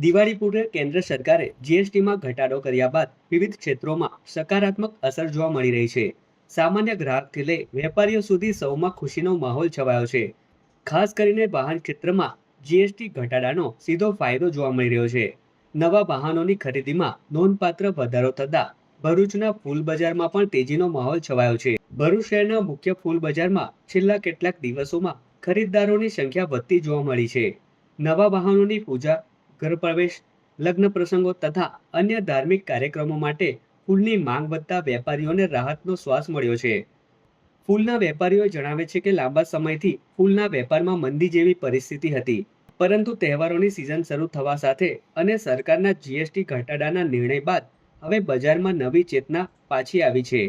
દિવાળી પૂર્વે કેન્દ્ર સરકારે જીએસટીમાં ઘટાડો કર્યા બાદ વિવિધ ક્ષેત્રોમાં સકારાત્મક અસર જોવા મળી રહી છે. સામાન્ય ગ્રાહકથી લઈ વેપારીઓ સુધી સૌમાં ખુશીનો માહોલ છવાયો છે. ખાસ કરીને વાહન ક્ષેત્રમાં જીએસટી ઘટાડાનો સીધો ફાયદો જોવા મળી રહ્યો છે. નવા વાહનોની ખરીદીમાં નોંધપાત્ર વધારો થતાં ભરૂચના ફૂલ બજારમાં પણ તેજીનો માહોલ છવાયો છે. ભરૂચ શહેરના મુખ્ય ફૂલ બજારમાં છેલ્લા કેટલાક દિવસોમાં ખરીદદારોની સંખ્યા વધતી જોવા મળી છે. નવા વાહનોની પૂજા ગૃહપ્રવેશ લગ્ન પ્રસંગો તથા અન્ય ધાર્મિક કાર્યક્રમો માટે ફૂલની માંગ વધતા વેપારીઓને રાહતનો શ્વાસ મળ્યો છે. ફૂલના વેપારીઓ જણાવે છે કે લાંબા સમયથી ફૂલના વેપારમાં મંદી જેવી પરિસ્થિતિ હતી. પરંતુ તહેવારોની સિઝન શરૂ થવા સાથે અને સરકારના જીએસટી ઘટાડાના નિર્ણય બાદ હવે બજારમાં નવી ચેતના પાછી આવી છે.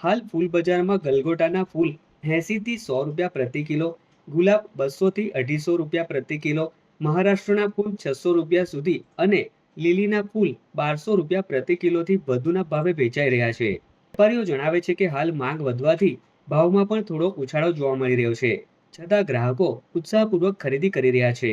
હાલ ફૂલ બજારમાં ગલગોટાના ફૂલ એંસીથી સો રૂપિયા પ્રતિ કિલો, ગુલાબ બસોથી અઢીસો રૂપિયા પ્રતિ કિલો મહારાષ્ટ્રના ફૂલ છસો રૂપિયા સુધી અને લીલીના ફૂલ બારસો રૂપિયા પ્રતિ કિલોથી વધુના ભાવે વેચાઈ રહ્યા છે. વેપારીઓ જણાવે છે કે હાલ માંગ વધવાથી ભાવમાં પણ થોડો ઉછાળો જોવા મળી રહ્યો છે, છતાં ગ્રાહકો ઉત્સાહપૂર્વક ખરીદી કરી રહ્યા છે.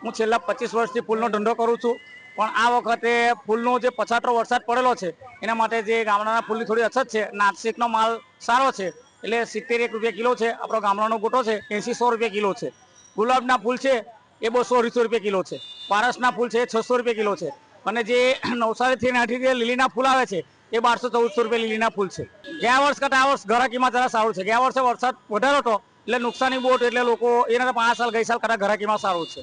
હું છેલ્લા પચીસ વર્ષથી ફૂલનો ધંધો કરું છું, પણ આ વખતે ફૂલનો જે પછાટો વરસાદ પડેલો છે, એના માટે જે ગામડાના ફૂલની થોડી અછત છે, નાસિકનો માલ સારો છે, એટલે સિત્તેર એક રૂપિયા કિલો છે, આપણો ગામડાનો ગોટો છે એંસી સો રૂપિયા કિલો છે. ગુલાબના ફૂલ છે એ બસો અઢીસો રૂપિયા કિલો છે. પારસના ફૂલ છે એ છસો રૂપિયા કિલો છે. અને જે નવસારીથી નાઠી લીલીના ફૂલ આવે છે, એ બારસો ચૌદસો રૂપિયા લીલીના ફૂલ છે. ગયા વર્ષ કરતાં આ વર્ષ ઘરાકીમાં જરા સારું છે. ગયા વર્ષે વરસાદ વધારો હતો, એટલે નુકસાની બોટ એટલે લોકો એના પાંચ સાલ, ગઈ સાલ કરતાં ઘરાકીમાં સારું છે.